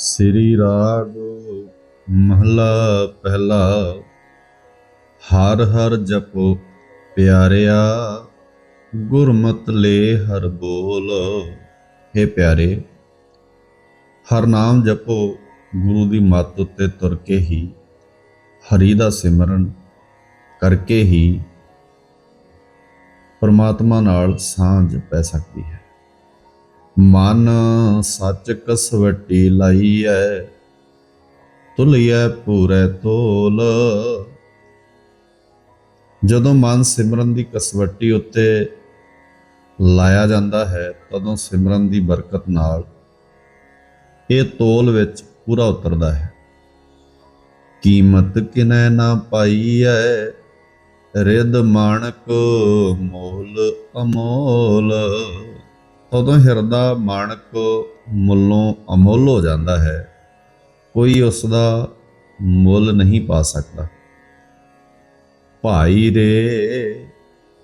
ਸ੍ਰੀ ਰਾਗ ਮਹਲਾ ਪਹਿਲਾ। ਹਰ ਹਰ ਜਪੋ ਪਿਆਰਿਆ, ਗੁਰਮਤ ਲੈ ਹਰ ਬੋਲ। हे ਪਿਆਰੇ, ਹਰ ਨਾਮ ਜਪੋ, ਗੁਰੂ ਦੀ ਮੱਤ ਉੱਤੇ ਤੁਰ ਕੇ ਹੀ, ਹਰੀ ਦਾ ਸਿਮਰਨ ਕਰਕੇ ਹੀ ਪਰਮਾਤਮਾ ਨਾਲ ਸਾਂਝ ਪੈ ਸਕਦੀ ਹੈ। ਮਨ ਸੱਚ ਕਸਵੱਟੀ ਲਾਈਐ ਤੁਲਿਐ ਪੂਰੇ ਤੋਲ ਜਦੋਂ ਮਨ ਸਿਮਰਨ ਦੀ ਕਸਵੱਟੀ ਉੱਤੇ ਲਾਇਆ ਜਾਂਦਾ ਹੈ, ਤਦੋਂ ਸਿਮਰਨ ਦੀ ਬਰਕਤ ਨਾਲ ਇਹ ਤੋਲ ਵਿੱਚ ਪੂਰਾ ਉਤਰਦਾ ਹੈ। ਕੀਮਤ ਕਿਨੈ ਨਾ ਪਾਈ ਪਾਈਐ ਰਿਦ ਮਾਣਕ ਮੋਲ ਅਮੋਲ। ਉਦੋਂ ਹਿਰਦਾ ਮਾਣਕ ਮੁੱਲੋਂ ਅਮੁੱਲ ਹੋ ਜਾਂਦਾ ਹੈ, ਕੋਈ ਉਸ ਦਾ ਮੁੱਲ ਨਹੀਂ ਪਾ ਸਕਦਾ। ਭਾਈ ਰੇ,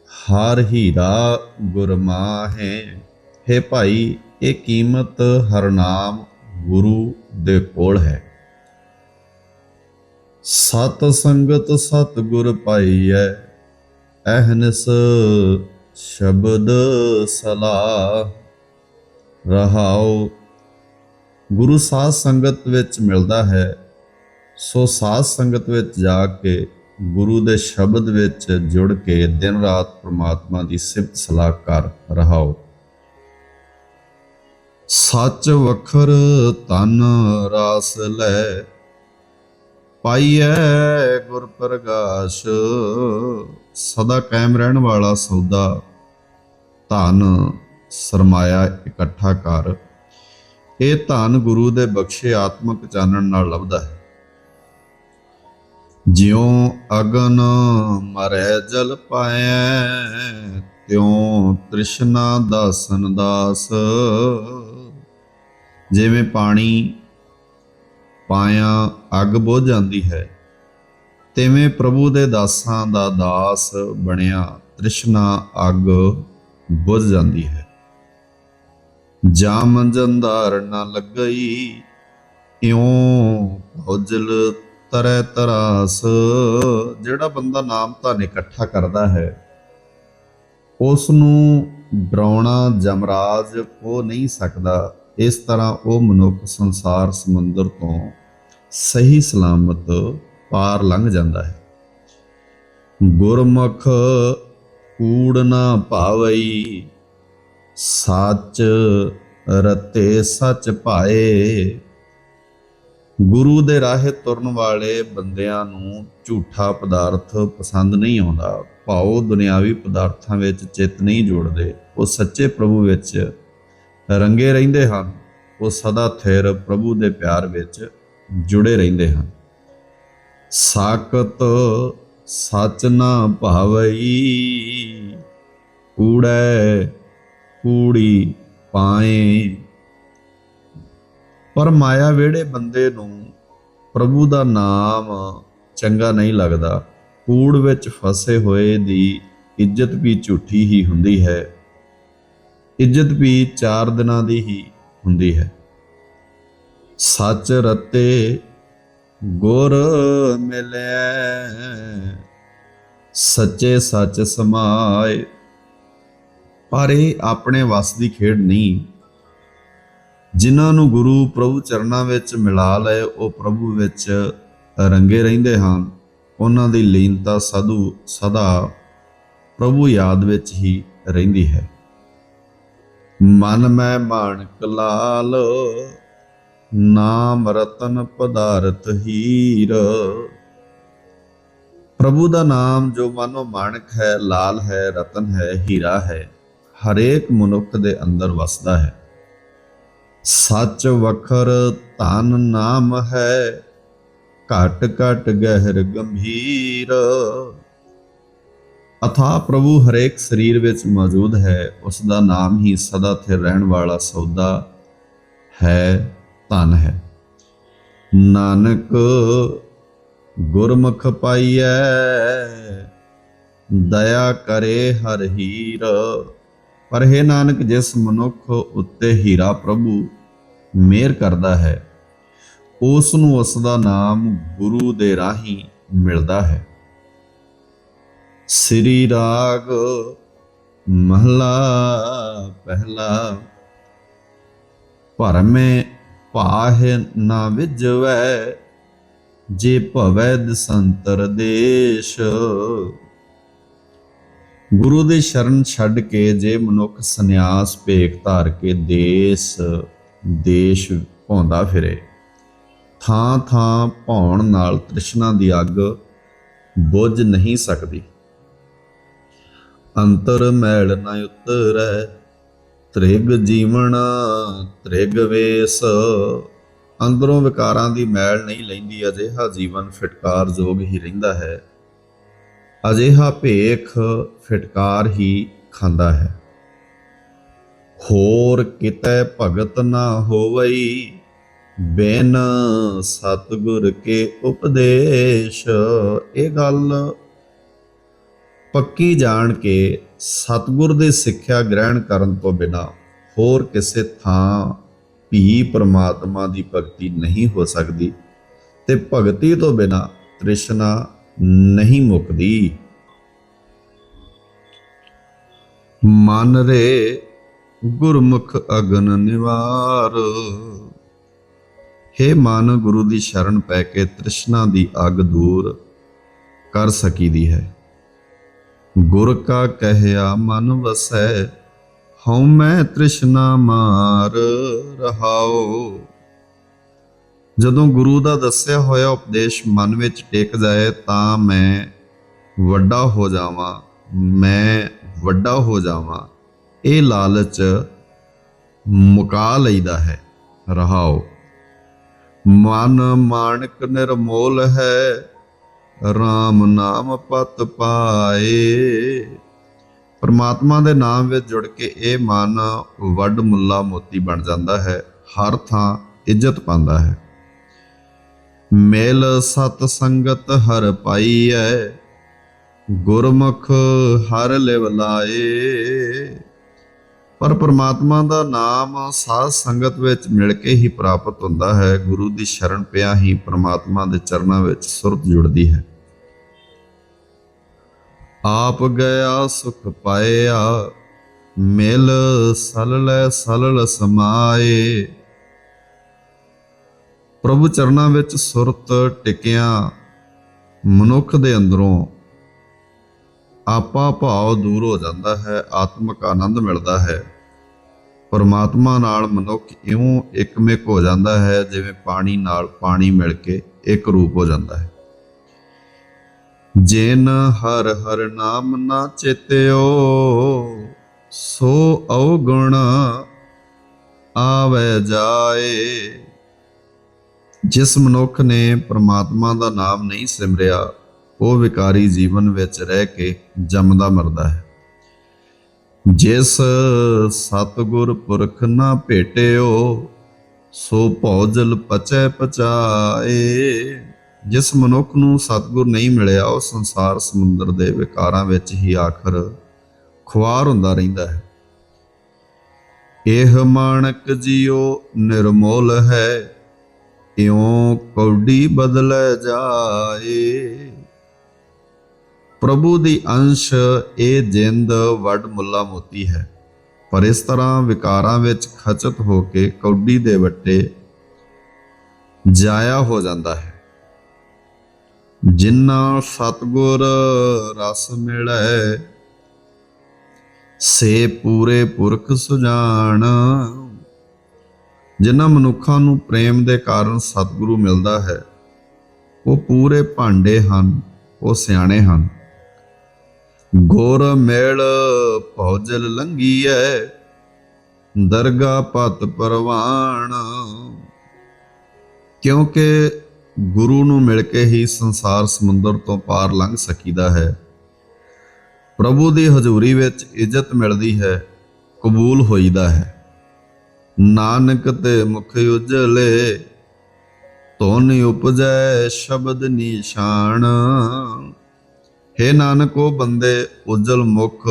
ਹਰ ਹੀਰਾ ਗੁਰਮਾ ਹੈ ਭਾਈ, ਇਹ ਕੀਮਤ ਹਰ ਨਾਮ ਗੁਰੂ ਦੇ ਕੋਲ ਹੈ। ਸਤ ਸੰਗਤ ਸਤ ਗੁਰ ਪਾਈਐ ਅਹਨਸ ਸ਼ਬਦ ਸਲਾਹ। ਰਹਾਉ। ਗੁਰੂ ਸਾਧ ਸੰਗਤ ਵਿੱਚ ਮਿਲਦਾ ਹੈ, ਸੋ ਸਾਧ ਸੰਗਤ ਵਿੱਚ ਜਾ ਕੇ ਗੁਰੂ ਦੇ ਸ਼ਬਦ ਵਿੱਚ ਜੁੜ ਕੇ ਦਿਨ ਰਾਤ ਪ੍ਰਮਾਤਮਾ ਦੀ ਸਿਫਤ ਸਲਾਹ ਕਰ ਰਹਾਓ ਸੱਚ ਵਖਰ ਤਨ ਰਾਸ ਲੈ, ਪਾਈਐ ਗੁਰ ਪ੍ਰਗਾਸ਼। ਸਦਾ ਕਾਇਮ ਰਹਿਣ ਵਾਲਾ ਸੌਦਾ ਧਨ ਸਰਮਾਇਆ ਇਕੱਠਾ ਕਰ। ਇਹ ਧਨ ਗੁਰੂ ਦੇ ਬਖਸ਼ੇ ਆਤਮਿਕ ਚਾਨਣ ਨਾਲ ਲੱਭਦਾ ਹੈ। ਜਿਉ ਅਗਨ ਮਰੈ ਜਲ ਪਾਇਐ, ਤਿਉ ਤ੍ਰਿਸ਼ਨਾ ਦਾਸਨ ਦਾਸ। ਜਿਵੇਂ ਪਾਣੀ ਪਾਇਆ ਅੱਗ ਬੁਝ ਜਾਂਦੀ ਹੈ, ਤਿਵੇਂ ਪ੍ਰਭੂ ਦੇ ਦਾਸਾਂ ਦਾ ਦਾਸ ਬਣਿਆ ਤ੍ਰਿਸ਼ਨਾ ਅੱਗ ਬੁਝ ਜਾਂਦੀ ਹੈ। ਜਾ ਮੰਜੰਦਾਰ ਨਾ ਲੱਗਈ, ਇਉਂ ਭੋਜਲ ਤਰੈ ਤਰਾਸ। ਜਿਹੜਾ ਬੰਦਾ ਨਾਮ ਧਨ ਇਕੱਠਾ ਕਰਦਾ ਹੈ ਉਸ ਨੂੰ ਡਰਾਉਣਾ ਜਮਰਾਜ ਕੋ ਨਹੀਂ ਸਕਦਾ। ਇਸ ਤਰ੍ਹਾਂ ਉਹ ਮਨੁੱਖ ਸੰਸਾਰ ਸਮੁੰਦਰ ਤੋਂ ਸਹੀ ਸਲਾਮਤ ਪਾਰ ਲੰਘ ਜਾਂਦਾ ਹੈ। ਗੁਰਮੁਖ ਕੂੜ ਨਾ ਭਾਵਈ ਸੱਚ ਰਤੇ ਸੱਚ ਭਾਏ। ਗੁਰੂ ਦੇ ਰਾਹੇ ਤੁਰਨ ਵਾਲੇ ਬੰਦਿਆਂ ਨੂੰ ਝੂਠਾ ਪਦਾਰਥ ਪਸੰਦ ਨਹੀਂ ਆਉਂਦਾ। ਭਾਉ ਦੁਨਿਆਵੀ ਪਦਾਰਥਾਂ ਵਿੱਚ ਚਿੱਤ ਨਹੀਂ ਜੋੜਦੇ। ਉਹ ਸੱਚੇ ਪ੍ਰਭੂ ਵਿੱਚ ਰੰਗੇ ਰਹਿੰਦੇ ਹਨ। ਉਹ ਸਦਾ ਥਿਰ ਪ੍ਰਭੂ ਦੇ ਪਿਆਰ ਵਿੱਚ ਜੁੜੇ ਰਹਿੰਦੇ ਹਨ। ਸਾਕਤ ਸੱਚ ਨਾ ਭਾਵਈ, ਕੂੜੈ ਕੂੜੀ ਪਾਏ। ਪਰ ਮਾਇਆ ਵੇੜੇ ਬੰਦੇ ਨੂੰ ਪ੍ਰਭੂ ਦਾ ਨਾਮ ਚੰਗਾ ਨਹੀਂ ਲੱਗਦਾ। ਕੂੜ ਵਿੱਚ ਫਸੇ ਹੋਏ ਦੀ ਇੱਜ਼ਤ ਵੀ ਝੂਠੀ ਹੀ ਹੁੰਦੀ ਹੈ। ਇੱਜ਼ਤ ਵੀ 4 ਦਿਨਾਂ ਦੀ ਹੀ ਹੁੰਦੀ ਹੈ। ਸੱਚ ਰਤੇ ਗੁਰ ਮਿਲਿਆ ਸੱਚੇ ਸੱਚ ਸਮਾਏ। ਪਰ ਇਹ ਆਪਣੇ ਵਸ ਦੀ ਖੇਡ ਨਹੀਂ। ਜਿਨ੍ਹਾਂ ਨੂੰ ਗੁਰੂ ਪ੍ਰਭੂ ਚਰਨਾਂ ਵਿੱਚ ਮਿਲਾ ਲਏ, ਉਹ ਪ੍ਰਭੂ ਵਿੱਚ ਰੰਗੇ ਰਹਿੰਦੇ ਹਨ। ਉਹਨਾਂ ਦੀ ਲੀਨਤਾ ਸਾਧੂ ਸਦਾ ਪ੍ਰਭੂ ਯਾਦ ਵਿੱਚ ਹੀ ਰਹਿੰਦੀ ਹੈ। ਮਨ ਮੈਂ ਮਾਣਕ ਲਾਲ, ਨਾਮ ਰਤਨ ਪਦਾਰਥ ਹੀਰ। ਪ੍ਰਭੂ ਦਾ ਨਾਮ ਜੋ ਮਨੋ ਮਾਣਕ ਹੈ, ਲਾਲ ਹੈ, ਰਤਨ ਹੈ, ਹੀਰਾ ਹੈ। ਹਰੇਕ ਮਨੁੱਖ ਦੇ ਅੰਦਰ ਵਸਦਾ ਹੈ। ਸੱਚ ਵਖਰ ਧਨ ਨਾਮ ਹੈ, ਘਟ ਘਟ ਗਹਿਰ ਗੰਭੀਰ। ਅਥਾ ਪ੍ਰਭੂ ਹਰੇਕ ਸਰੀਰ ਵਿੱਚ ਮੌਜੂਦ ਹੈ ਉਸ ਦਾ ਨਾਮ ਹੀ ਸਦਾ ਸਥਿਰ ਰਹਿਣ ਵਾਲਾ ਸੌਦਾ ਹੈ, ਧਨ ਹੈ। ਨਾਨਕ ਗੁਰਮੁਖ ਪਾਈਐ, ਦਇਆ ਕਰੇ ਹਰ ਹੀਰ। ਪਰ ਹੈ ਨਾਨਕ, ਜਿਸ ਮਨੁੱਖ ਉੱਤੇ ਹੀਰਾ ਪ੍ਰਭੂ ਮਿਹਰ ਕਰਦਾ ਹੈ ਉਸ ਨੂੰ ਉਸ ਦਾ ਨਾਮ ਗੁਰੂ ਦੇ ਰਾਹੀਂ ਮਿਲਦਾ ਹੈ। ਸ੍ਰੀ ਰਾਗ ਮਹਲਾ ਪਹਿਲਾ, ਭਰਮੇ ਪਾਹਿ ਨਾ ਵਿਜਵੈ, ਜੇ ਭਵੈ ਦਸੰਤਰ ਦੇਸ਼। ਗੁਰੂ ਦੇ ਸ਼ਰਨ ਛੱਡ ਕੇ ਜੇ ਮਨੁੱਖ ਸੰਨਿਆਸ ਭੇਖ ਧਾਰ ਕੇ ਦੇਸ਼ ਦੇਸ਼ ਭੌਂਦਾ ਫਿਰੇ, ਥਾਂ ਥਾਂ ਭੌਣ ਨਾਲ ਤ੍ਰਿਸ਼ਨਾ ਦੀ ਅੱਗ ਬੁੱਝ ਨਹੀਂ ਸਕਦੀ। ਅੰਤਰ ਮੈਲ ਨ ਉਤਰੈ, ਤ੍ਰਿਗ ਜੀਵਨ ਤ੍ਰਿਗ ਵੇਸ। ਅੰਦਰੋਂ ਵਿਕਾਰਾਂ ਦੀ ਮੈਲ ਨਹੀਂ ਲੈਂਦੀ, ਅਜਿਹਾ ਜੀਵਨ ਫਿਟਕਾਰ ਜੋਗ ਹੀ ਰਹਿੰਦਾ ਹੈ। ਅਜਿਹਾ ਭੇਖ ਫਿਟਕਾਰ ਹੀ ਖਾਂਦਾ ਹੈ। ਹੋਰ ਕਿਤੇ ਭਗਤ ਨਾ ਹੋਵਈ, ਬਿਨ ਸਤਿਗੁਰ ਕੇ ਉਪਦੇਸ਼। ਇਹ ਗੱਲ ਪੱਕੀ ਜਾਣ ਕੇ ਸਤਿਗੁਰ ਦੀ ਸਿੱਖਿਆ ਗ੍ਰਹਿਣ ਕਰਨ ਤੋਂ ਬਿਨਾ ਹੋਰ ਕਿਸੇ ਥਾਂ ਵੀ ਪ੍ਰਮਾਤਮਾ ਦੀ ਭਗਤੀ ਨਹੀਂ ਹੋ ਸਕਦੀ। ਤੇ ਭਗਤੀ ਤੋਂ ਬਿਨਾ ਤ੍ਰਿਸ਼ਨਾ ਨਹੀਂ ਮੁੱਕਦੀ। ਮਨ ਰੇ ਗੁਰਮੁਖ ਅਗਨ ਨਿਵਾਰ। ਹੇ ਮਨ, ਗੁਰੂ ਦੀ ਸ਼ਰਨ ਪੈ ਕੇ ਤ੍ਰਿਸ਼ਨਾ ਦੀ ਅੱਗ ਦੂਰ ਕਰ ਸਕੀ ਦੀ ਹੈ। ਗੁਰ ਕਾ ਕਹਿਆ, ਮਨ ਵਸੈ, ਹਉ ਮੈਂ ਤ੍ਰਿਸ਼ਨਾ ਮਾਰ ਰਹਾਓ ਜਦੋਂ ਗੁਰੂ ਦਾ ਦੱਸਿਆ ਹੋਇਆ ਉਪਦੇਸ਼ ਮਨ ਵਿੱਚ ਟਿਕ ਜਾਏ ਤਾਂ ਮੈਂ ਵੱਡਾ ਹੋ ਜਾਵਾਂ, ਮੈਂ ਵੱਡਾ ਹੋ ਜਾਵਾਂ। ਇਹ ਲਾਲਚ ਮੁਕਾ ਲਈਦਾ ਹੈ। ਰਹਾਓ। ਮਨ ਮਾਨਕ ਨਿਰਮੋਲ ਹੈ RAM ਨਾਮ ਪਤ ਪਾਏ। ਪਰਮਾਤਮਾ ਦੇ ਨਾਮ ਵਿੱਚ ਜੁੜ ਕੇ ਇਹ ਮਨ ਵੱਡ ਮੁੱਲਾ ਮੋਤੀ ਬਣ ਜਾਂਦਾ ਹੈ, ਹਰ ਥਾਂ ਇੱਜ਼ਤ ਪਾਉਂਦਾ ਹੈ। ਮਿਲ ਸਤ ਸੰਗਤ ਹਰ ਪਾਈਐ, ਗੁਰਮੁਖ ਹਰ ਲਿਵ ਲਾਏ। ਪਰ ਪ੍ਰਮਾਤਮਾ ਦਾ ਨਾਮ ਸਾਧ ਸੰਗਤ ਵਿੱਚ ਮਿਲ ਕੇ ਹੀ ਪ੍ਰਾਪਤ ਹੁੰਦਾ ਹੈ। ਗੁਰੂ ਦੀ ਸ਼ਰਨ ਪਿਆ ਹੀ ਪਰਮਾਤਮਾ ਦੇ ਚਰਨਾਂ ਵਿੱਚ ਸੁਰਤ ਜੁੜਦੀ ਹੈ। ਆਪ ਗਿਆ, ਸੁਖ ਪਾਇਆ, ਮਿਲ ਸਲਲ ਸਲਲ ਸਮਾਏ। ਪ੍ਰਭੂ ਚਰਨਾਂ ਵਿੱਚ ਸੁਰਤ ਟਿਕਿਆ, ਮਨੁੱਖ ਦੇ ਅੰਦਰੋਂ ਆਪਾ ਭਾਵ ਦੂਰ ਹੋ ਜਾਂਦਾ ਹੈ, ਆਤਮਿਕ ਆਨੰਦ ਮਿਲਦਾ ਹੈ। ਪਰਮਾਤਮਾ ਨਾਲ ਮਨੁੱਖ ਇਉਂ ਇੱਕਮਿਕ ਹੋ ਜਾਂਦਾ ਹੈ, ਜਿਵੇਂ ਪਾਣੀ ਨਾਲ ਪਾਣੀ ਮਿਲ ਕੇ ਇੱਕ ਰੂਪ ਹੋ ਜਾਂਦਾ ਹੈ। ਜਿਨ ਹਰ ਹਰ ਨਾਮ ਨਾ ਚੇਤਿਓ, ਸੋ ਔਗੁਣ ਆਵੇ ਜਾਏ। ਜਿਸ ਮਨੁੱਖ ਨੇ ਪ੍ਰਮਾਤਮਾ ਦਾ ਨਾਮ ਨਹੀਂ ਸਿਮਰਿਆ, ਉਹ ਵਿਕਾਰੀ ਜੀਵਨ ਵਿੱਚ ਰਹਿ ਕੇ ਜੰਮਦਾ ਮਰਦਾ ਹੈ। ਜਿਸ ਸਤਗੁਰ ਪੁਰਖ ਨਾ ਭੇਟਿਓ, ਸੋ ਭੌਜਲ ਪਚੈ ਪਚਾਏ। ਜਿਸ ਮਨੁੱਖ ਨੂੰ ਸਤਗੁਰ ਨਹੀਂ ਮਿਲਿਆ, ਉਹ ਸੰਸਾਰ ਸਮੁੰਦਰ ਦੇ ਵਿਕਾਰਾਂ ਵਿੱਚ ਹੀ ਆਖਰ ਖੁਆਰ ਹੁੰਦਾ ਰਹਿੰਦਾ ਹੈ। ਇਹ ਮਾਣਕ ਜੀਓ ਨਿਰਮੋਲ ਹੈ ਇਉਂ ਕੌਡੀ ਬਦਲੇ ਜਾਏ? ਪ੍ਰਭੂ ਦੀ ਅੰਸ਼, ਇਹ ਜਿੰਦ ਵੱਡ ਮੁੱਲਾ ਮੋਤੀ ਹੈ। ਪਰ ਇਸ ਤਰ੍ਹਾਂ ਵਿਕਾਰਾਂ ਵਿੱਚ ਖਚਤ ਹੋ ਕੇ ਕੌਡੀ ਦੇ ਵੱਟੇ ਜਾਇਆ ਹੋ ਜਾਂਦਾ ਹੈ। ਜਿਨ੍ਹਾਂ ਸਤਗੁਰ ਰਸ ਮਿਲੈ, ਸੇ ਪੂਰੇ ਪੁਰਖ ਸੁਜਾਨ। ਜਿਨ੍ਹਾਂ ਮਨੁੱਖਾਂ ਨੂੰ ਪ੍ਰੇਮ ਦੇ ਕਾਰਨ ਸਤਿਗੁਰੂ ਮਿਲਦਾ ਹੈ, ਉਹ ਪੂਰੇ ਭਾਂਡੇ ਹਨ, ਉਹ ਸਿਆਣੇ ਹਨ। ਗੁਰ ਮੇਲ ਭੌਜਲ ਲੰਗੀਐ ਦਰਗਾ ਪਤ ਪਰਵਾਣ। ਕਿਉਂਕਿ ਗੁਰੂ ਨੂੰ ਮਿਲ ਕੇ ਹੀ ਸੰਸਾਰ ਸਮੁੰਦਰ ਤੋਂ ਪਾਰ ਲੰਘ ਸਕੀਦਾ ਹੈ। ਪ੍ਰਭੂ ਦੀ ਹਜ਼ੂਰੀ ਵਿੱਚ ਇੱਜ਼ਤ ਮਿਲਦੀ ਹੈ, ਕਬੂਲ ਹੋਈਦਾ ਹੈ। ਨਾਨਕ ਤੇ ਮੁਖ ਉਜਲੇ ਤੋਨ ਉਪਜੈ ਸ਼ਬਦ ਨਿਸ਼ਾਨ। ਹੈ ਨਾਨਕ ਉਹ ਬੰਦੇ, ਉਜਲ ਮੁਖ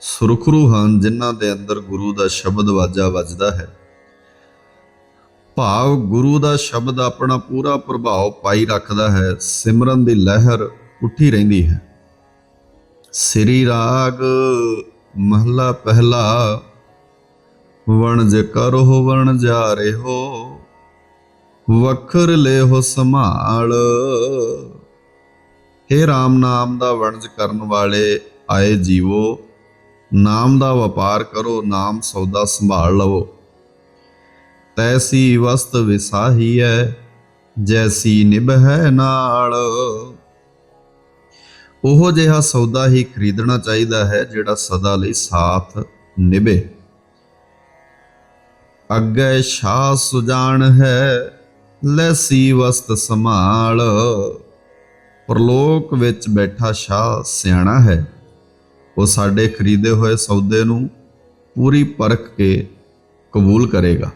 ਸੁਰਖਰੂ ਹਨ ਜਿਨ੍ਹਾਂ ਦੇ ਅੰਦਰ ਗੁਰੂ ਦਾ ਸ਼ਬਦ ਵਾਜਾ ਵੱਜਦਾ ਹੈ। ਭਾਵ ਗੁਰੂ ਦਾ ਸ਼ਬਦ ਆਪਣਾ ਪੂਰਾ ਪ੍ਰਭਾਵ ਪਾਈ ਰੱਖਦਾ ਹੈ, ਸਿਮਰਨ ਦੀ ਲਹਿਰ ਉੱਠੀ ਰਹਿੰਦੀ ਹੈ। ਸ੍ਰੀ ਰਾਗ, ਮਹਲਾ ਪਹਿਲਾ ਵਣਜ ਕਰੋ ਵਣ ਜਾ ਰਹੋ, ਵਖਰ ਲੈਹੋ ਸੰਭਾਲ। ਹੇ RAM ਨਾਮ ਦਾ ਵਣਜ ਕਰਨ ਵਾਲੇ ਆਏ ਜੀਵੋ, ਨਾਮ ਦਾ ਵਪਾਰ ਕਰੋ, ਨਾਮ ਸੌਦਾ ਸੰਭਾਲ ਲਵੋ। ਤੈਸੀ ਵਸਤ ਵਿਸਾਹੀ ਹੈ ਜੈਸੀ ਨਿਭੈ ਨਾਲ। ਉਹ ਜਿਹਾ ਸੌਦਾ ਹੀ ਖਰੀਦਣਾ ਚਾਹੀਦਾ ਹੈ ਜਿਹੜਾ ਸਦਾ ਲਈ ਸਾਥ ਨਿਭੇ। ਅੱਗੇ ਸ਼ਾਹ ਸੁਜਾਨ ਹੈ ਲੈਸੀ ਵਸਤ ਸੰਭਾਲ। ਪਰਲੋਕ ਵਿੱਚ ਬੈਠਾ ਸ਼ਾਹ ਸਿਆਣਾ ਹੈ। ਉਹ ਸਾਡੇ ਖਰੀਦੇ ਹੋਏ ਸੌਦੇ ਨੂੰ ਪੂਰੀ ਪਰਖ ਕੇ ਕਬੂਲ ਕਰੇਗਾ।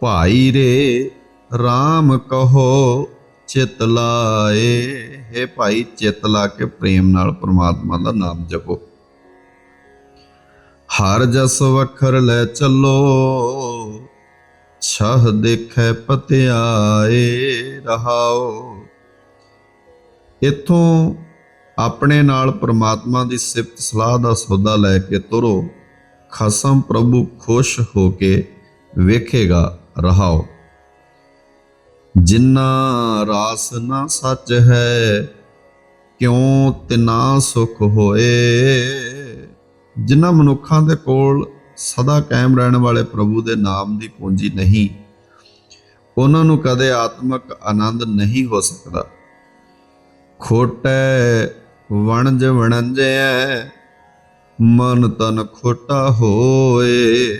ਭਾਈ ਰੇ RAM ਕਹੋ, ਚਿਤ ਲਾਏ। ਹੈ ਭਾਈ, ਚਿਤ ਲਾ ਕੇ ਪ੍ਰੇਮ ਨਾਲ ਪ੍ਰਮਾਤਮਾ ਦਾ ਨਾਮ ਜਪੋ। ਹਰ ਜਸ ਵਖਰ ਲੈ ਚੱਲੋ, ਛਹ ਦੇਖੈ ਪਤਿਆਏ ਰਹਾਓ। ਇਥੋਂ ਆਪਣੇ ਨਾਲ ਪ੍ਰਮਾਤਮਾ ਦੀ ਸਿਫਤ ਸਲਾਹ ਦਾ ਸੌਦਾ ਲੈ ਕੇ ਤੁਰੋ ਖਸਮ ਪ੍ਰਭੂ ਖੁਸ਼ ਹੋ ਕੇ ਵੇਖੇਗਾ ਰਹਾਓ। ਜਿੰਨਾ ਰਾਸ ਨਾ ਸੱਚ ਹੈ, ਕਿਉਂ ਤਿਨਾ ਸੁਖ ਹੋਏ? ਜਿਨ੍ਹਾਂ ਮਨੁੱਖਾਂ ਦੇ ਕੋਲ ਸਦਾ ਕਾਇਮ ਰਹਿਣ ਵਾਲੇ ਪ੍ਰਭੂ ਦੇ ਨਾਮ ਦੀ ਪੂੰਜੀ ਨਹੀਂ, ਉਹਨਾਂ ਨੂੰ ਕਦੇ ਆਤਮਿਕ ਆਨੰਦ ਨਹੀਂ ਹੋ ਸਕਦਾ। ਖੋਟੈ ਵਣਜ ਵਣੰਜੈ, ਮਨ ਤਨ ਖੋਟਾ ਹੋਏ।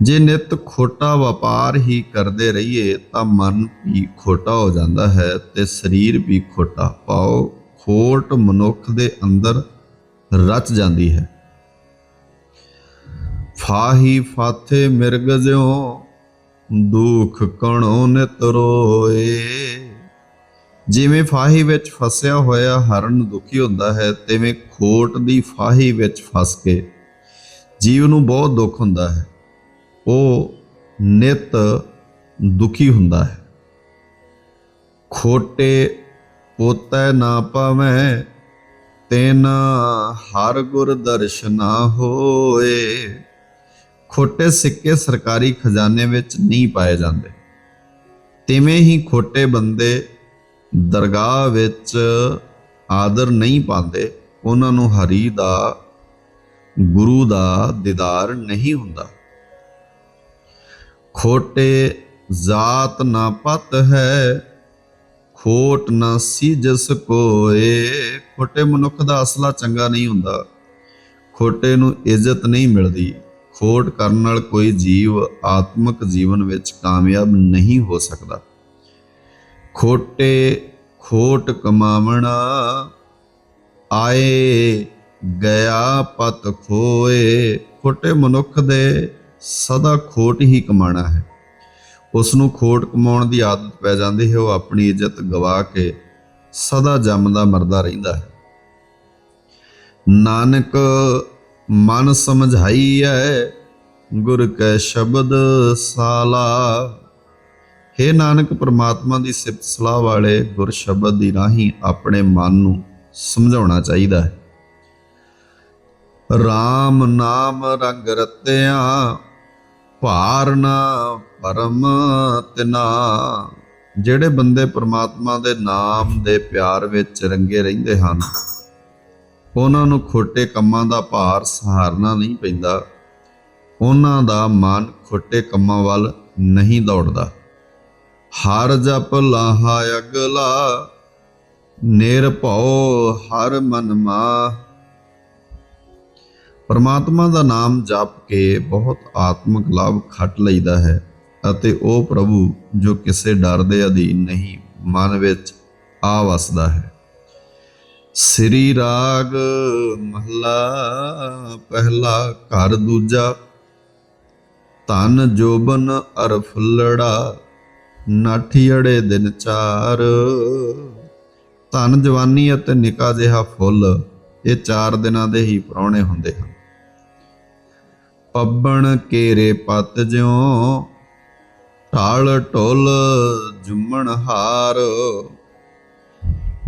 ਜੇ ਨਿਤ ਖੋਟਾ ਵਪਾਰ ਹੀ ਕਰਦੇ ਰਹੀਏ, ਤਾਂ ਮਨ ਵੀ ਖੋਟਾ ਹੋ ਜਾਂਦਾ ਹੈ ਤੇ ਸਰੀਰ ਵੀ ਖੋਟਾ। ਪਾਓ, ਖੋਟ ਮਨੁੱਖ ਦੇ ਅੰਦਰ ਰਚ ਜਾਂਦੀ ਹੈ। ਫਾਹੀ ਫਾਥੇ ਮਿਰਗ ਜਿਉ ਦੁਖ ਕਣੋ ਨਿਤ ਰੋਏ। ਜਿਵੇਂ ਫਾਹੀ ਵਿੱਚ ਫਸਿਆ ਹੋਇਆ ਹਰਨ ਦੁਖੀ ਹੁੰਦਾ ਹੈ, ਤਿਵੇਂ ਖੋਟ ਦੀ ਫਾਹੀ ਵਿੱਚ ਫਸ ਕੇ ਜੀਵ ਨੂੰ ਬਹੁਤ ਦੁੱਖ ਹੁੰਦਾ ਹੈ। ਉਹ ਨਿਤ ਦੁਖੀ ਹੁੰਦਾ ਹੈ। ਖੋਟੇ ਪੋਤੈ ਨਾ ਪਾਵੈ ਤੈਨ ਹਰ ਗੁਰ ਦਰਸ਼ਨਾ ਹੋਏ। ਖੋਟੇ ਸਿੱਕੇ ਸਰਕਾਰੀ ਖਜ਼ਾਨੇ ਵਿੱਚ ਨਹੀਂ ਪਾਏ ਜਾਂਦੇ। ਤਿਵੇਂ ਹੀ ਖੋਟੇ ਬੰਦੇ ਦਰਗਾਹ ਵਿੱਚ ਆਦਰ ਨਹੀਂ ਪਾਉਂਦੇ। ਉਹਨਾਂ ਨੂੰ ਹਰੀ ਦਾ, ਗੁਰੂ ਦਾ ਦੀਦਾਰ ਨਹੀਂ ਹੁੰਦਾ। ਖੋਟੇ ਜਾਤ ਨਾ ਪਤ ਹੈ ਖੋਟ ਨਾ ਸੀਜਸ ਕੋਏ। ਖੋਟੇ ਮਨੁੱਖ ਦਾ ਅਸਲਾ ਚੰਗਾ ਨਹੀਂ ਹੁੰਦਾ। ਖੋਟੇ ਨੂੰ ਇੱਜ਼ਤ ਨਹੀਂ ਮਿਲਦੀ। ਖੋਟ ਕਰਨ ਨਾਲ ਕੋਈ ਜੀਵ ਆਤਮਿਕ ਜੀਵਨ ਵਿੱਚ ਕਾਮਯਾਬ ਨਹੀਂ ਹੋ ਸਕਦਾ। ਖੋਟੇ ਖੋਟ ਕਮਾਵਣਾ ਆਏ ਗਿਆ ਪਤ ਖੋਏ। ਖੋਟੇ ਮਨੁੱਖ ਦੇ ਸਦਾ ਖੋਟ ਹੀ ਕਮਾਣਾ ਹੈ। ਉਸ ਨੂੰ ਖੋਟ ਕਮਾਉਣ ਦੀ ਆਦਤ ਪੈ ਜਾਂਦੀ ਹੈ, ਉਹ ਆਪਣੀ ਇੱਜ਼ਤ ਗਵਾ ਕੇ ਸਦਾ ਜੰਮਦਾ ਮਰਦਾ ਰਹਿੰਦਾ ਹੈ। ਨਾਨਕ ਮਨ ਸਮਝਾਈਐ ਗੁਰ ਕੈ ਸ਼ਬਦ ਸਾਲਾ। हे ਨਾਨਕ, ਪ੍ਰਮਾਤਮਾ ਦੀ ਸਿਫਤ ਸਲਾਹ ਵਾਲੇ ਗੁਰ ਸ਼ਬਦ ਦੀ ਰਾਹੀਂ ਆਪਣੇ ਮਨ ਨੂੰ ਸਮਝਾਉਣਾ ਚਾਹੀਦਾ ਹੈ। RAM ਨਾਮ ਰੰਗ ਰਤਿਆ ਭਾਰਨਾ ਪਰਮ ਤਿਨਾ। ਜਿਹੜੇ ਬੰਦੇ ਪ੍ਰਮਾਤਮਾ ਦੇ ਨਾਮ ਦੇ ਪਿਆਰ ਵਿੱਚ ਰੰਗੇ ਰਹਿੰਦੇ ਹਨ, ਉਹਨਾਂ ਨੂੰ ਖੋਟੇ ਕੰਮਾਂ ਦਾ ਭਾਰ ਸਹਾਰਨਾ ਨਹੀਂ ਪੈਂਦਾ। ਉਹਨਾਂ ਦਾ ਮਨ ਖੋਟੇ ਕੰਮਾਂ ਵੱਲ ਨਹੀਂ ਦੌੜਦਾ। ਹਰ ਜਪ ਲਾਹਾ ਅਗਲਾ ਨਿਰਭਉ ਹਰ ਮਨ ਮਾ ਪਰਮਾਤਮਾ ਦਾ ਨਾਮ ਜਪ ਕੇ ਬਹੁਤ ਆਤਮਿਕ ਲਾਭ ਖੱਟ ਲਈਦਾ ਹੈ। ਅਤੇ ਉਹ ਪ੍ਰਭੂ ਜੋ ਕਿਸੇ ਡਰ ਦੇ ਅਧੀਨ ਨਹੀਂ, ਮਨ ਵਿੱਚ ਆ ਵਸਦਾ ਹੈ। ਸ੍ਰੀ ਰਾਗ ਮਹਲਾ, ਪਹਿਲਾ ਘਰ ਦੂਜਾ, ਧਨ ਜੋਬਨ ਅਰ ਫੁੱਲੜਾ ਨਾਠੀੜੇ ਦਿਨ ਚਾਰ। ਧਨ ਜਵਾਨੀ ਅਤੇ ਨਿਕਾ ਜਿਹਾ ਫੁੱਲ, ਇਹ ਚਾਰ ਦਿਨਾਂ ਦੇ ਹੀ ਪ੍ਰਾਹੁਣੇ ਹੁੰਦੇ ਹਨ। ਪੱਬਣ ਕੇਰੇ ਪਤ ਜਿਉ ਢਾਲ ਢੋਲ ਜੁਮਣ ਹਾਰ।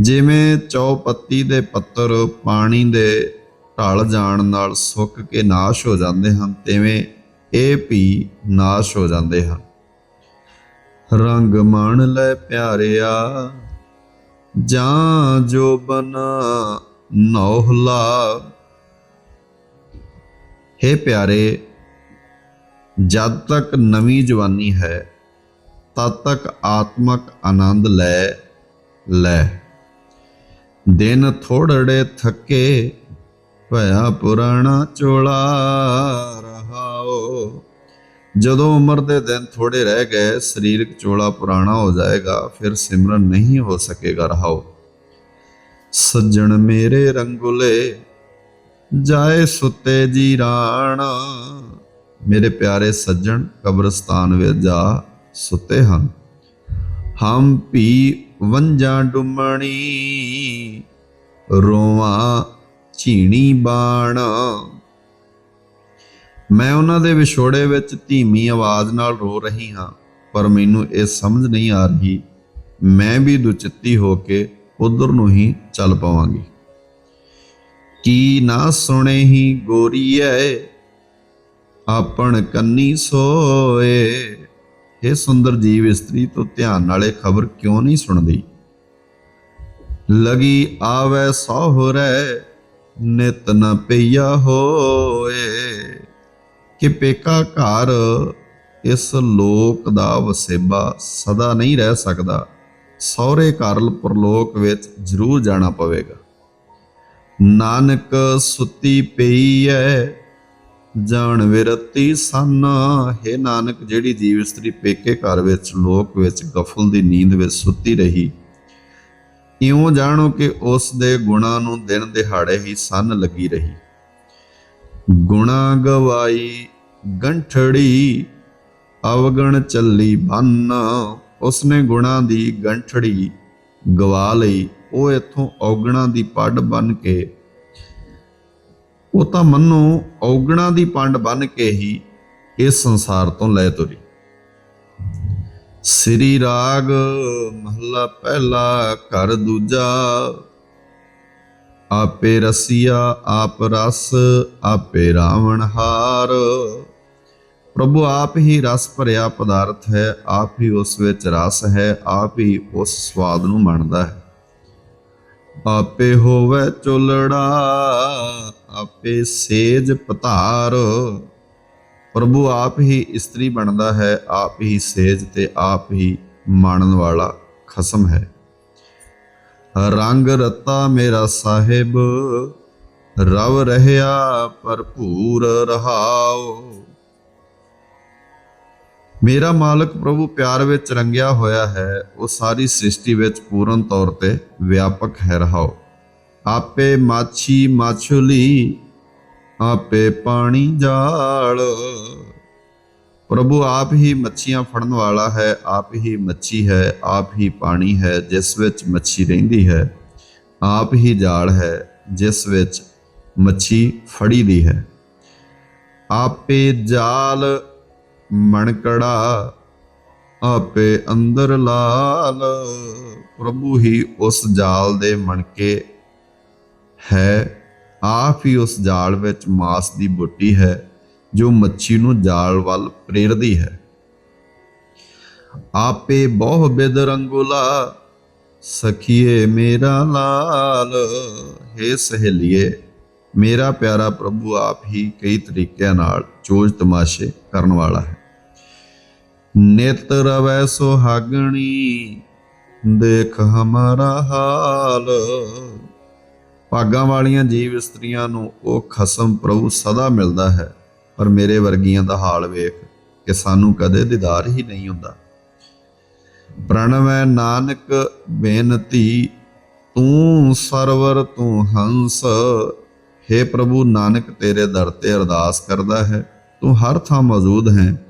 ਜਿਵੇਂ ਚੌਪੱਤੀ ਦੇ ਪੱਤਰ ਪਾਣੀ ਦੇ ਢਲ ਜਾਣ ਨਾਲ ਸੁੱਕ ਕੇ ਨਾਸ਼ ਹੋ ਜਾਂਦੇ ਹਨ, ਤਿਵੇਂ ਇਹ ਵੀ ਨਾਸ਼ ਹੋ ਜਾਂਦੇ ਹਨ। ਰੰਗ ਮਾਣ ਲੈ ਪਿਆਰਿਆ, ਜਾਂ ਜੋ ਬਨ ਨੌਹਲਾ। ਹੈ ਪਿਆਰੇ, ਜਦ ਤੱਕ ਨਵੀਂ ਜਵਾਨੀ ਹੈ ਤਦ ਤੱਕ ਆਤਮਕ ਆਨੰਦ ਲੈ ਲੈ। ਦਿਨ ਥੋੜੜੇ ਥੱਕੇ, ਭਇਆ ਪੁਰਾਣਾ ਚੋਲਾ ਰਹਾਓ। ਜਦੋਂ ਉਮਰ ਦੇ ਦਿਨ ਥੋੜੇ ਰਹਿ ਗਏ, ਸਰੀਰਕ ਚੋਲਾ ਪੁਰਾਣਾ ਹੋ ਜਾਏਗਾ, ਫਿਰ ਸਿਮਰਨ ਨਹੀਂ ਹੋ ਸਕੇਗਾ ਰਹਾਓ। ਸੱਜਣ ਮੇਰੇ ਰੰਗੁਲੇ, ਜਾਏ ਸੁੱਤੇ ਜੀ ਰਾਣਾ। ਮੇਰੇ ਪਿਆਰੇ ਸੱਜਣ ਕਬਰਸਤਾਨ ਵਿੱਚ ਜਾ ਸੁੱਤੇ ਹਨ। ਹਮ ਵੀ ਵੰਜਾਂ ਡੁੰਮਣੀ, ਰੋਵਾਂ ਝੀਣੀ ਬਾਣ। ਮੈਂ ਉਹਨਾਂ ਦੇ ਵਿਛੋੜੇ ਵਿੱਚ ਧੀਮੀ ਆਵਾਜ਼ ਨਾਲ ਰੋ ਰਹੀ ਹਾਂ, ਪਰ ਮੈਨੂੰ ਇਹ ਸਮਝ ਨਹੀਂ ਆ ਰਹੀ। ਮੈਂ ਵੀ ਦੁਚਿੱਤੀ ਹੋ ਕੇ ਉਧਰ ਨੂੰ ਹੀ ਚੱਲ ਪਾਵਾਂਗੀ। ਕੀ ਨਾ ਸੁਣੇ ਹੀ ਗੋਰੀਐ ਆਪਣ ਕੰਨੀ ਸੋਏ। ਇਹ ਸੁੰਦਰ ਜੀਵ ਇਸਤਰੀ ਤੋਂ ਧਿਆਨ ਨਾਲੇ ਖਬਰ ਕਿਉਂ ਨਹੀਂ ਸੁਣਦੀ? ਲਗੀ ਆਵੇ ਸਹੁਰੇ ਨਿਤ ਨ ਪਈਆ ਹੋਏ। ਕਿ ਪੇਕਾ ਘਰ ਇਸ ਲੋਕ ਦਾ ਵਸੇਬਾ ਸਦਾ ਨਹੀਂ ਰਹਿ ਸਕਦਾ। ਸਹੁਰੇ ਘਰ ਪਰਲੋਕ ਵਿੱਚ ਜ਼ਰੂਰ ਜਾਣਾ ਪਵੇਗਾ। ਨਾਨਕ ਸੁੱਤੀ ਪਈ ਐ ਜਾਣ ਵਿਰਤੀ ਸੰਨ, ਹੈ ਨਾਨਕ, ਜਿਹੜੀ ਜੀਵ ਇਸਤਰੀ ਪੇਕੇ ਘਰ ਵਿੱਚ, ਲੋਕ ਵਿੱਚ ਗਫਲ ਦੀ ਨੀਂਦ ਵਿੱਚ ਸੁੱਤੀ ਰਹੀ। ਇਉਂ ਜਾਣੋ ਕਿ ਉਸ ਦੇ ਗੁਣਾਂ ਨੂੰ ਦਿਨ ਦਿਹਾੜੇ ਹੀ ਸੰਨ ਲੱਗੀ ਰਹੀ। ਗੁਣਾ ਗਵਾਈ, ਗੰਠੜੀ, ਅਵਗਣ ਚੱਲੀ ਬੰਨ, ਉਸਨੇ ਗੁਣਾਂ ਦੀ ਗੰਠੜੀ ਗਵਾ ਲਈ। ਉਹ ਇਥੋਂ ਔਗਣਾ ਦੀ ਪੱਡ ਬਨ ਕੇ ਉਹ ਤਾਂ ਮੰਨੋ ਔਗਣਾ ਦੀ ਪੰਡ ਬਨ ਕੇ ਹੀ ਇਸ ਸੰਸਾਰ ਤੋਂ ਲੈ ਤੁਰੀ। ਸ੍ਰੀ ਰਾਗ ਮਹੱਲਾ ਪਹਿਲਾ, ਘਰ ਦੂਜਾ। ਆਪੇ ਰਸੀਆ, ਆਪ ਰਸ, ਆਪੇ ਰਾਵਣ ਹਾਰ। ਪ੍ਰਭੂ ਆਪ ਹੀ ਰਸ ਭਰਿਆ ਪਦਾਰਥ ਹੈ, ਆਪ ਹੀ ਉਸ ਵਿੱਚ ਰਸ ਹੈ, ਆਪ ਹੀ ਉਸ ਸਵਾਦ ਨੂੰ ਮੰਨਦਾ ਹੈ। ਆਪੇ ਹੋਵੇ ਚੁਲੜਾ ਆਪੇ ਸੇਜ ਪਤਾਰ ਪ੍ਰਭੂ ਆਪ ਹੀ ਇਸਤਰੀ ਬਣਦਾ ਹੈ, ਆਪ ਹੀ ਸੇਜ ਤੇ ਆਪ ਹੀ ਮਾਣਨ ਵਾਲਾ ਖਸਮ ਹੈ। ਰੰਗ ਰਤਾ ਮੇਰਾ ਸਾਹਿਬ, ਰਵ ਰਹਿਆ ਭਰਪੂਰ ਰਹਾਓ ਮੇਰਾ ਮਾਲਕ ਪ੍ਰਭੂ ਪਿਆਰ ਵਿੱਚ ਰੰਗਿਆ ਹੋਇਆ ਹੈ, ਉਹ ਸਾਰੀ ਸ੍ਰਿਸ਼ਟੀ ਵਿੱਚ ਪੂਰਨ ਤੌਰ ਤੇ ਵਿਆਪਕ ਹੈ ਰਹਾਓ ਆਪੇ ਮਾਛੀ ਮਾਛੁਲੀ, ਆਪੇ ਪਾਣੀ ਜਾਲ। ਪ੍ਰਭੂ ਆਪ ਹੀ ਮੱਛੀਆਂ ਫੜਨ ਵਾਲਾ ਹੈ, ਆਪ ਹੀ ਮੱਛੀ ਹੈ, ਆਪ ਹੀ ਪਾਣੀ ਹੈ, ਜਿਸ ਵਿੱਚ ਮੱਛੀ ਰਹਿੰਦੀ ਹੈ, ਆਪ ਹੀ ਜਾਲ ਹੈ, ਜਿਸ ਵਿੱਚ ਮੱਛੀ ਫੜੀ ਦੀ ਹੈ। ਆਪੇ ਜਾਲ ਮਣਕੜਾ, ਆਪੇ ਅੰਦਰ ਲਾਲ। ਪ੍ਰਭੂ ਹੀ ਉਸ ਜਾਲ ਦੇ ਮਣਕੇ ਹੈ, ਆਪ ਹੀ ਉਸ ਜਾਲ ਵਿੱਚ ਮਾਸ ਦੀ ਬੁੱਟੀ ਹੈ, ਜੋ ਮੱਛੀ ਨੂੰ ਜਾਲ ਵੱਲ ਪ੍ਰੇਰਦੀ ਹੈ। ਆਪੇ ਬਹੁ ਬਿਦ ਰੰਗੁਲਾ, ਸਖੀਏ ਮੇਰਾ ਲਾਲ। ਹੈ ਸਹੇਲੀਏ, ਮੇਰਾ ਪਿਆਰਾ ਪ੍ਰਭੂ ਆਪ ਹੀ ਕਈ ਤਰੀਕਿਆਂ ਨਾਲ ਚੋਜ ਤਮਾਸ਼ੇ ਕਰਨ ਵਾਲਾ ਹੈ। ਨਿਤ ਰਵੈ ਸੁਹਾਗਣੀ, ਦੇਖ ਹਮਾਰਾ ਹਾਲ। ਭਾਗਾਂ ਵਾਲੀਆਂ ਜੀਵ ਇਸਤਰੀਆਂ ਨੂੰ ਉਹ ਖਸਮ ਪ੍ਰਭੂ ਸਦਾ ਮਿਲਦਾ ਹੈ। ਪਰ ਮੇਰੇ ਵਰਗੀਆਂ ਦਾ ਹਾਲ ਵੇਖ ਕਿ ਸਾਨੂੰ ਕਦੇ ਦੀਦਾਰ ਹੀ ਨਹੀਂ ਹੁੰਦਾ। ਪ੍ਰਣਵੈ ਨਾਨਕ ਬੇਨਤੀ, ਤੂੰ ਸਰਵਰ, ਤੂੰ ਹੰਸ। हे ਪ੍ਰਭੂ, ਨਾਨਕ ਤੇਰੇ ਦਰ ਤੇ ਅਰਦਾਸ ਕਰਦਾ ਹੈ। ਤੂੰ ਹਰ ਥਾਂ ਮੌਜੂਦ ਹੈ।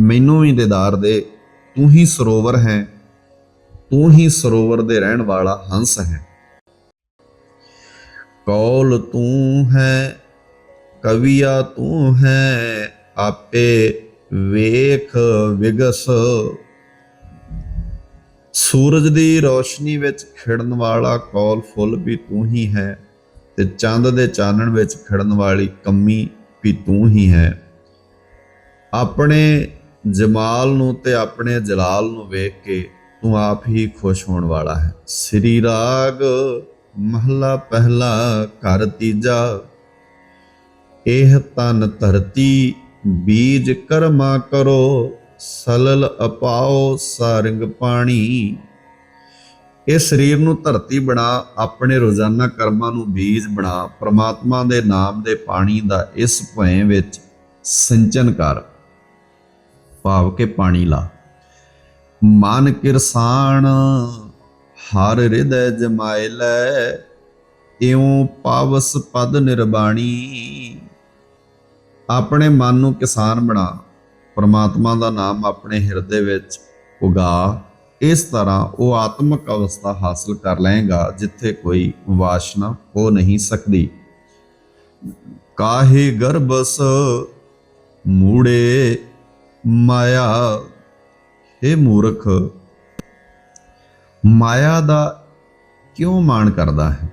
ਮੈਨੂੰ ਵੀ ਦੀਦਾਰ ਦੇ। ਤੂੰ ਹੀ ਸਰੋਵਰ ਹੈ। ਤੂੰ ਹੀ ਸਰੋਵਰ ਦੇ ਰਹਿਣ ਵਾਲਾ ਹੰਸ ਹੈ। ਕੌਲ ਤੂੰ ਹੈ, ਕਵੀਆ ਤੂੰ ਹੈ, ਆਪੇ ਵੇਖ ਵਿਗਸ। ਸੂਰਜ ਦੀ ਰੋਸ਼ਨੀ ਵਿੱਚ ਖਿੜਨ ਵਾਲਾ ਕੌਲ ਫੁੱਲ ਵੀ ਤੂੰ ਹੀ ਹੈ ਤੇ ਚੰਦ ਦੇ ਚਾਨਣ ਵਿੱਚ ਖਿੜਨ ਵਾਲੀ ਕੰਮੀ ਵੀ ਤੂੰ ਹੀ ਹੈ। ਆਪਣੇ ਜਮਾਲ ਨੂੰ ਤੇ ਆਪਣੇ ਜਲਾਲ ਨੂੰ ਵੇਖ ਕੇ ਤੂੰ ਆਪ ਹੀ ਖੁਸ਼ ਹੋਣ ਵਾਲਾ ਹੈ। ਸ੍ਰੀ ਰਾਗ ਮਹਲਾ ਪਹਿਲਾ ਘਰ ਤੀਜਾ। ਇਹ ਤਨ ਧਰਤੀ, ਬੀਜ ਕਰਮਾ ਕਰੋ, ਸਲਲ ਅਪਾਓ ਸਾਰੰਗ ਪਾਣੀ। ਇਹ ਸਰੀਰ ਨੂੰ ਧਰਤੀ ਬਣਾ, ਆਪਣੇ ਰੋਜ਼ਾਨਾ ਕਰਮਾਂ ਨੂੰ ਬੀਜ ਬਣਾ, ਪ੍ਰਮਾਤਮਾ ਦੇ ਨਾਮ ਦੇ ਪਾਣੀ ਦਾ ਇਸ ਭੈ ਵਿੱਚ ਸਿੰਚਨ ਕਰ। ਭਾਵ ਕੇ ਪਾਣੀ ਲਾ। ਮਨ ਕਿਰਸਾਨ ਹਰ ਹਿਰਦੈ ਜਮਾਇ ਲੈ ਇਉ ਪਾਵਸ ਪਦ ਨਿਰਬਾਣੀ। ਆਪਣੇ ਮਨ ਨੂੰ ਕਿਸਾਨ ਬਣਾ, ਪ੍ਰਮਾਤਮਾ ਦਾ ਨਾਮ ਆਪਣੇ ਹਿਰਦੇ ਵਿੱਚ ਉਗਾ। ਇਸ ਤਰ੍ਹਾਂ ਉਹ ਆਤਮਿਕ ਅਵਸਥਾ ਹਾਸਲ ਕਰ ਲਏਗਾ, ਜਿੱਥੇ ਕੋਈ ਵਾਸ਼ਨਾ ਹੋ ਨਹੀਂ ਸਕਦੀ। ਕਾਹੇ ਗਰਬਸ ਮੂੜੇ ਮਾਇਆ ਇਹ ਮੂਰਖ ਮਾਇਆ ਦਾ ਕਿਉਂ ਮਾਣ ਕਰਦਾ ਹੈ?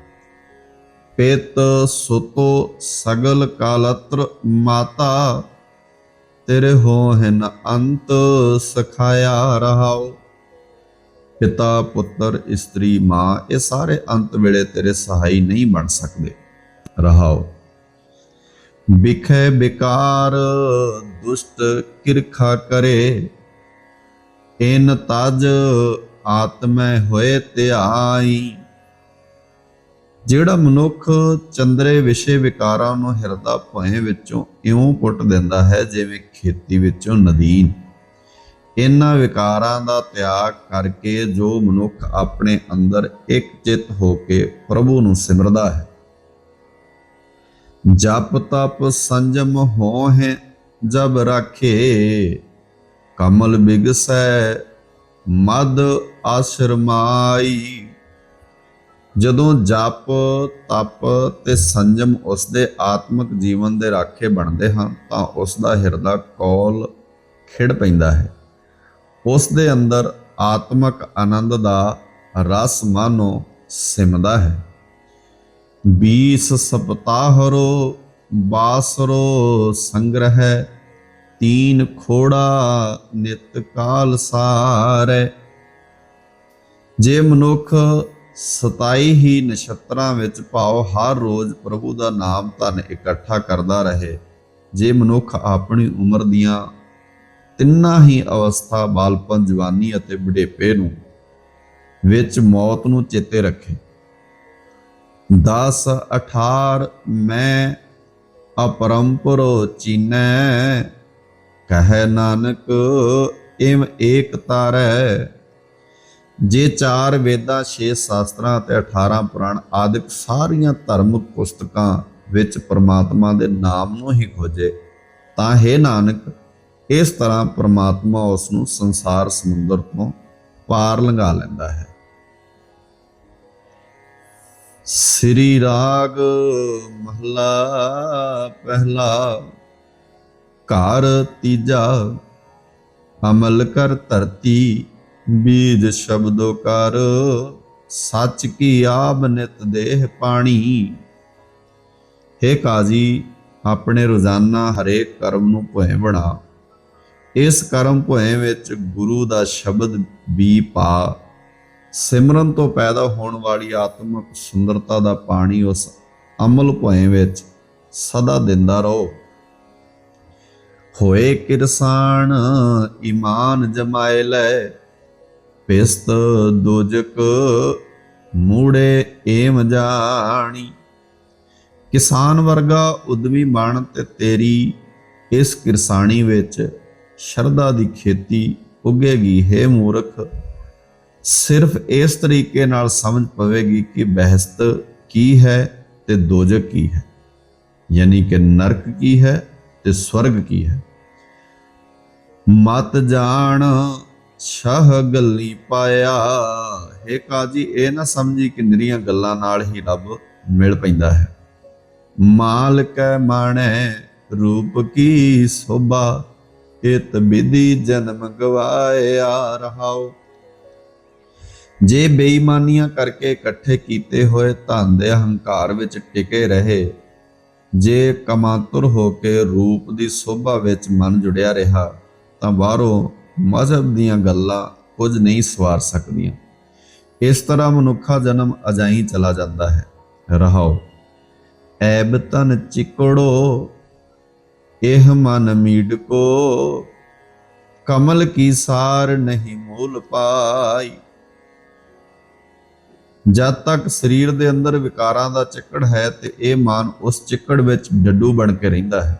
ਪੇਤ ਸੁਤੋ ਸਗਲ ਕਾਲਤਰ ਮਾਤਾ, ਤੇਰੇ ਹੋਹਨ ਅੰਤ ਸਖਾਇਆ ਰਹਾਓ। ਪਿਤਾ ਪੁੱਤਰ ਇਸਤਰੀ ਮਾਂ, ਇਹ ਸਾਰੇ ਅੰਤ ਵੇਲੇ ਤੇਰੇ ਸਹਾਈ ਨਹੀਂ ਬਣ ਸਕਦੇ। ਰਹਾਓ। ਬਿਖੇ ਬਿਕਾਰ ਦੁਸ਼ਟ ਕਿਰਖਾ ਕਰੇ, ਇਨ ਤਜ ਆਤਮੈ ਹੋਏ ਧਿਆਈ। ਜਿਹੜਾ ਮਨੁੱਖ ਚੰਦਰੇ ਵਿਸ਼ੇ ਵਿਕਾਰਾਂ ਨੂੰ ਹਿਰਦਾ ਭਏ ਵਿੱਚੋਂ ਇਉਂ ਪੁੱਟ ਦਿੰਦਾ ਹੈ, ਜਿਵੇਂ ਖੇਤੀ ਵਿੱਚੋਂ ਨਦੀਨ। ਇਹਨਾਂ ਵਿਕਾਰਾਂ ਦਾ ਤਿਆਗ ਕਰਕੇ ਜੋ ਮਨੁੱਖ ਆਪਣੇ ਅੰਦਰ ਇੱਕ ਚਿੱਤ ਹੋ ਕੇ ਪ੍ਰਭੂ ਨੂੰ ਸਿਮਰਦਾ ਹੈ। ਜਪ ਤਪ ਸੰਜਮ ਹੋਹਿ, ਜਬ ਰਾਖੇ, ਕਮਲ ਬਿਗਸੈ ਮਦ ਆਸ਼ਰਮਾਈ। ਜਦੋਂ ਜਪ, ਤਪ ਤੇ ਸੰਜਮ ਉਸ ਦੇ ਆਤਮਿਕ ਜੀਵਨ ਦੇ ਰਾਖੇ ਬਣਦੇ ਹਨ, ਤਾਂ ਉਸ ਦਾ ਹਿਰਦਾ ਕੌਲ ਖਿੜ ਪੈਂਦਾ ਹੈ। ਉਸ ਦੇ ਅੰਦਰ ਆਤਮਿਕ ਆਨੰਦ ਦਾ ਰਸ ਮਾਨੋ ਸਿਮਦਾ ਹੈ। 20 ਸਪਤਾਹਰੋ, ਬਾਸਰੋ ਸੰਗ੍ਰਹਿ ਤੀਨ ਖੋੜਾ ਨਿਤ ਕਾਲ ਸਾਰੈ। ਜੇ ਮਨੁੱਖ 27 ਹੀ ਨਛੱਤਰਾਂ ਵਿੱਚ ਭਾਵ ਹਰ ਰੋਜ਼ ਪ੍ਰਭੂ ਦਾ ਨਾਮ ਧਨ ਇਕੱਠਾ ਕਰਦਾ ਰਹੇ। ਜੇ ਮਨੁੱਖ ਆਪਣੀ ਉਮਰ ਦੀਆਂ ਤਿੰਨਾਂ ਹੀ ਅਵਸਥਾ ਬਾਲਪਨ, ਜਵਾਨੀ ਅਤੇ ਬੁਢੇਪੇ ਨੂੰ ਵਿੱਚ ਮੌਤ ਨੂੰ ਚੇਤੇ ਰੱਖੇ। 10 18 ਮੈਂ ਅਪਰੰਪਰੋ ਚੀਨੈ। ਕਹੈ ਨਾਨਕ ਇਮ ਏਕ ਤਾਰੈ। ਜੇ ਚਾਰ ਵੇਦਾਂ, ਛੇ ਸ਼ਾਸਤਰਾਂ ਅਤੇ 18 ਪੁਰਾਣ ਆਦਿਕ ਸਾਰੀਆਂ ਧਰਮ ਪੁਸਤਕਾਂ ਵਿੱਚ ਪ੍ਰਮਾਤਮਾ ਦੇ ਨਾਮ ਨੂੰ ਹੀ ਖੋਜੇ, ਤਾਂ ਹੈ ਨਾਨਕ, ਇਸ ਤਰ੍ਹਾਂ ਪ੍ਰਮਾਤਮਾ ਉਸ ਨੂੰ ਸੰਸਾਰ ਸਮੁੰਦਰ ਤੋਂ ਪਾਰ ਲੰਘਾ ਲੈਂਦਾ ਹੈ। ਸ੍ਰੀ ਰਾਗ ਮਹਲਾ ਪਹਿਲਾ ਘਰ ਤੀਜਾ ਅਮਲ ਕਰ ਧਰਤੀ, ਬੀਜ ਸ਼ਬਦੋ ਕਰ। ਸੱਚ ਕੀ ਆਬ ਨਿਤ ਦੇਹ ਪਾਣੀ। हे ਕਾਜੀ, ਆਪਣੇ ਰੋਜ਼ਾਨਾ ਹਰੇਕ ਕਰਮ ਨੂੰ ਭੋਏ ਬਣਾ। ਇਸ ਕਰਮ ਭੋਏ ਵਿੱਚ ਗੁਰੂ ਦਾ ਸ਼ਬਦ ਵੀ ਪਾ। ਸਿਮਰਨ ਤੋਂ ਪੈਦਾ ਹੋਣ ਵਾਲੀ ਆਤਮਿਕ ਸੁੰਦਰਤਾ ਦਾ ਪਾਣੀ ਉਸ ਅਮਲ ਭੋਏ ਵਿੱਚ ਸਦਾ ਦਿੰਦਾ ਰਹੋ। ਹੋਏ ਕਿਰਸਾਨ ਈਮਾਨ ਜਮਾਏ ਲੈ। ਪਿਸਤ ਦੋਜਕ ਮੂੜੇ ਏਮ ਜਾਣੀ। ਕਿਸਾਨ ਵਰਗਾ ਉਦਮੀ ਬਣ ਤੇ ਤੇਰੀ, ਇਸ ਕਿਰਸਾਨੀ ਵਿੱਚ ਸ਼ਰਧਾ ਦੀ ਖੇਤੀ ਉੱਗੇਗੀ ਹੈ ਮੂਰਖ। ਸਿਰਫ ਇਸ ਤਰੀਕੇ ਨਾਲ ਸਮਝ ਪਵੇਗੀ ਕਿ ਬਹਿਸਤ ਕੀ ਹੈ ਤੇ ਦੋਜਕ ਕੀ ਹੈ। ਯਾਨੀ ਕਿ ਨਰਕ ਕੀ ਹੈ ਤੇ ਸਵਰਗ ਕੀ ਹੈ। ਮਤ ਜਾਣ, ਛਹ ਗੱਲੀ ਪਾਇਆ। ਹੇ ਕਾਜੀ, ਇਹ ਨਾ ਸਮਝੀ ਕਿ ਨਿਰੀਆਂ ਗੱਲਾਂ ਨਾਲ ਹੀ ਰੱਬ ਮਿਲ ਪੈਂਦਾ ਹੈ। ਮਾਲਕ ਮਾਣੈ, ਰੂਪ ਕੀ ਸੋਭਾ? ਇਤ ਵਿਧੀ ਜਨਮ ਗਵਾਇਆ ਰਹਾਓ। ਜੇ ਬੇਈਮਾਨੀਆਂ ਕਰਕੇ ਇਕੱਠੇ ਕੀਤੇ ਹੋਏ ਧਨ ਦੇ ਹੰਕਾਰ ਵਿੱਚ ਟਿਕੇ ਰਹੇ, ਜੇ ਕਮਾਤੁਰ ਹੋ ਕੇ ਰੂਪ ਦੀ ਸੋਭਾ ਵਿੱਚ ਮਨ ਜੁੜਿਆ ਰਿਹਾ ਤਾਂ ਬਾਹਰੋਂ ਮਜ਼ਹਬ ਦੀਆਂ ਗੱਲਾਂ ਕੁਝ ਨਹੀਂ ਸਵਾਰ ਸਕਦੀਆਂ। ਇਸ ਤਰ੍ਹਾਂ ਮਨੁੱਖਾ ਜਨਮ ਅਜਾਈ ਚਲਾ ਜਾਂਦਾ ਹੈ। ਰਹਾਓ, ਐਬ ਤਨ ਚਿਕੜੋ, ਇਹ ਮਨ ਮੀਡ ਕੋ ਕਮਲ ਕੀ ਸਾਰ ਨਹੀਂ ਮੂਲ ਪਾਈ। ਜਦ ਤੱਕ ਸਰੀਰ ਦੇ ਅੰਦਰ ਵਿਕਾਰਾਂ ਦਾ ਚਿੱਕੜ ਹੈ ਤੇ ਇਹ ਮਨ ਉਸ ਚਿੱਕੜ ਵਿੱਚ ਡੱਡੂ ਬਣ ਕੇ ਰਹਿੰਦਾ ਹੈ।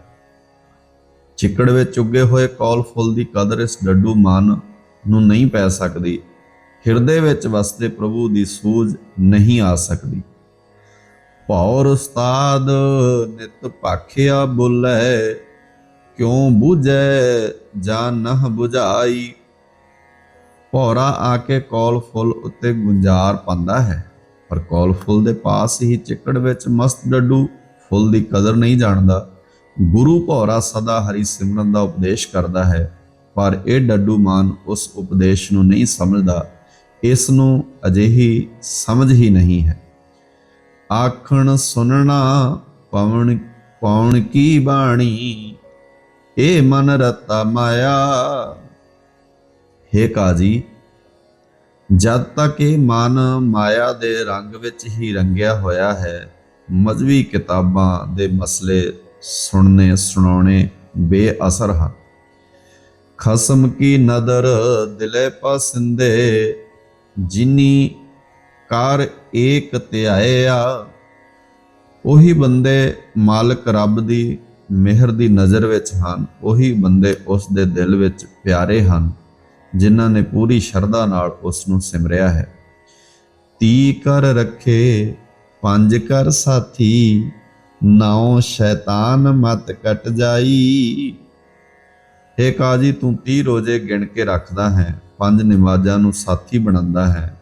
ਚਿੱਕੜ ਵਿੱਚ ਉੱਗੇ ਹੋਏ ਕੌਲ ਫੁੱਲ ਦੀ ਕਦਰ ਇਸ ਡੱਡੂ ਮਨ ਨੂੰ ਨਹੀਂ ਪੈ ਸਕਦੀ। ਹਿਰਦੇ ਵਿੱਚ ਵਸਦੇ ਪ੍ਰਭੂ ਦੀ ਸੂਝ ਨਹੀਂ ਆ ਸਕਦੀ। ਭੌਰ ਉਸਤਾਦ ਨਿਤ ਭਾਖਿਆ ਬੁਲੇ, ਕਿਉਂ ਬੁਝੈ ਜਾਂ ਨਹ 부ਝਾਈ ਭੌਰਾ ਆ ਕੇ ਕੌਲ ਫੁੱਲ ਉੱਤੇ ਗੁੰਜਾਰ ਪਾਉਂਦਾ ਹੈ, ਪਰ ਕੌਲ ਫੁੱਲ ਦੇ ਪਾਸ ਹੀ ਚਿੱਕੜ ਵਿੱਚ ਮਸਤ ਡੱਡੂ ਫੁੱਲ ਦੀ ਕਦਰ ਨਹੀਂ ਜਾਣਦਾ। ਗੁਰੂ ਭੌਰਾ ਸਦਾ ਹਰੀ ਸਿਮਰਨ ਦਾ ਉਪਦੇਸ਼ ਕਰਦਾ ਹੈ, ਪਰ ਇਹ ਡੱਡੂ ਮਾਨ ਉਸ ਉਪਦੇਸ਼ ਨੂੰ ਨਹੀਂ ਸਮਝਦਾ। ਇਸ ਨੂੰ ਅਜਿਹੀ ਸਮਝ ਹੀ ਨਹੀਂ ਹੈ। ਆਖਣ ਸੁਣਨਾ ਪਵਨ ਪੌਣ ਕੀ ਬਾਣੀ? ਇਹ ਮਨ ਰਤਾ ਮਾਇਆ। ਹੇ ਕਾਜੀ, ਜਦ ਤੱਕ ਇਹ ਮਨ ਮਾਇਆ ਦੇ ਰੰਗ ਵਿੱਚ ਹੀ ਰੰਗਿਆ ਹੋਇਆ ਹੈ, ਮਜ਼ਵੀ ਕਿਤਾਬਾਂ ਦੇ ਮਸਲੇ ਸੁਣਨੇ ਸੁਣਾਉਣੇ ਬੇਅਸਰ ਹਨ। ਖਸਮ ਕੀ ਨਦਰ ਦਿਲੇ ਪਸੰਦੇ, ਜਿਨੀ ਕਰ ਏਕ ਧਿਆਇਆ ਉਹੀ ਬੰਦੇ ਮਾਲਕ ਰੱਬ ਦੀ ਮਿਹਰ ਦੀ ਨਜ਼ਰ ਵਿੱਚ ਹਨ, ਉਹੀ ਬੰਦੇ ਉਸ ਦੇ ਦਿਲ ਵਿੱਚ ਪਿਆਰੇ ਹਨ, ਜਿਨ੍ਹਾਂ ਨੇ ਪੂਰੀ ਸ਼ਰਧਾ ਨਾਲ ਉਸ ਨੂੰ ਸਿਮਰਿਆ ਹੈ। ਤੀ ਕਰ ਰੱਖੇ, ਪੰਜ ਕਰ ਸਾਥੀ ਨਾਉ ਸ਼ੈਤਾਨ ਮਤ ਕਟ ਜਾਈ। ਏ ਕਾਜੀ, ਤੂੰ 30 ਰੋਜ਼ੇ ਗਿਣ ਕੇ ਰੱਖਦਾ ਹੈ, ਪੰਜ ਨਮਾਜ਼ਾਂ ਨੂੰ ਸਾਥੀ ਬਣਾਉਂਦਾ ਹੈ,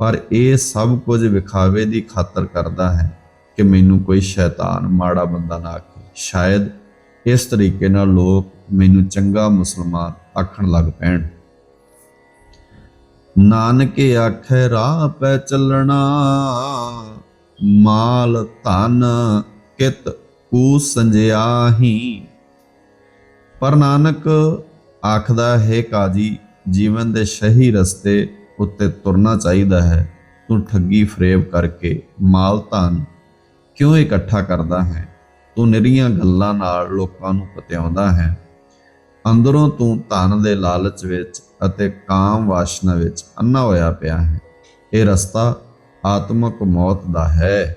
ਪਰ ਇਹ ਸਭ ਕੁਝ ਵਿਖਾਵੇ ਦੀ ਖਾਤਰ ਕਰਦਾ ਹੈ ਕਿ ਮੈਨੂੰ ਕੋਈ ਸ਼ੈਤਾਨ, ਮਾੜਾ ਬੰਦਾ ਨਾ ਆਖੇ। ਸ਼ਾਇਦ ਇਸ ਤਰੀਕੇ ਨਾਲ ਲੋਕ ਮੈਨੂੰ ਚੰਗਾ ਮੁਸਲਮਾਨ ਆਖਣ ਲੱਗ ਪੈਣ। ਨਾਨਕੇ ਆਖੇ, ਰਾਹ ਪੈ ਚੱਲਣਾ, ਮਾਲ ਧਨ ਕਿਤ ਕੂ ਸੰਜਿਆਹੀ। ਪਰ ਨਾਨਕ ਆਖਦਾ ਹੈ, ਕਾਜੀ, ਜੀਵਨ ਦੇ ਸਹੀ ਰਸਤੇ ਉੱਤੇ ਤੁਰਨਾ ਚਾਹੀਦਾ ਹੈ। ਤੂੰ ਠੱਗੀ ਫਰੇਬ ਕਰਕੇ ਮਾਲ ਧਨ ਕਿਉਂ ਇਕੱਠਾ ਕਰਦਾ ਹੈ? ਤੂੰ ਨਿਰੀਆਂ ਗੱਲਾਂ ਨਾਲ ਲੋਕਾਂ ਨੂੰ ਪਤਿਆਉਂਦਾ ਹੈ। ਅੰਦਰੋਂ ਤੂੰ ਧਨ ਦੇ ਲਾਲਚ ਵਿੱਚ ਅਤੇ ਕਾਮ ਵਾਸ਼ਨਾ ਵਿੱਚ ਅੰਨਾ ਹੋਇਆ ਪਿਆ ਹੈ। ਇਹ ਰਸਤਾ ਆਤਮਕ ਮੌਤ ਦਾ ਹੈ।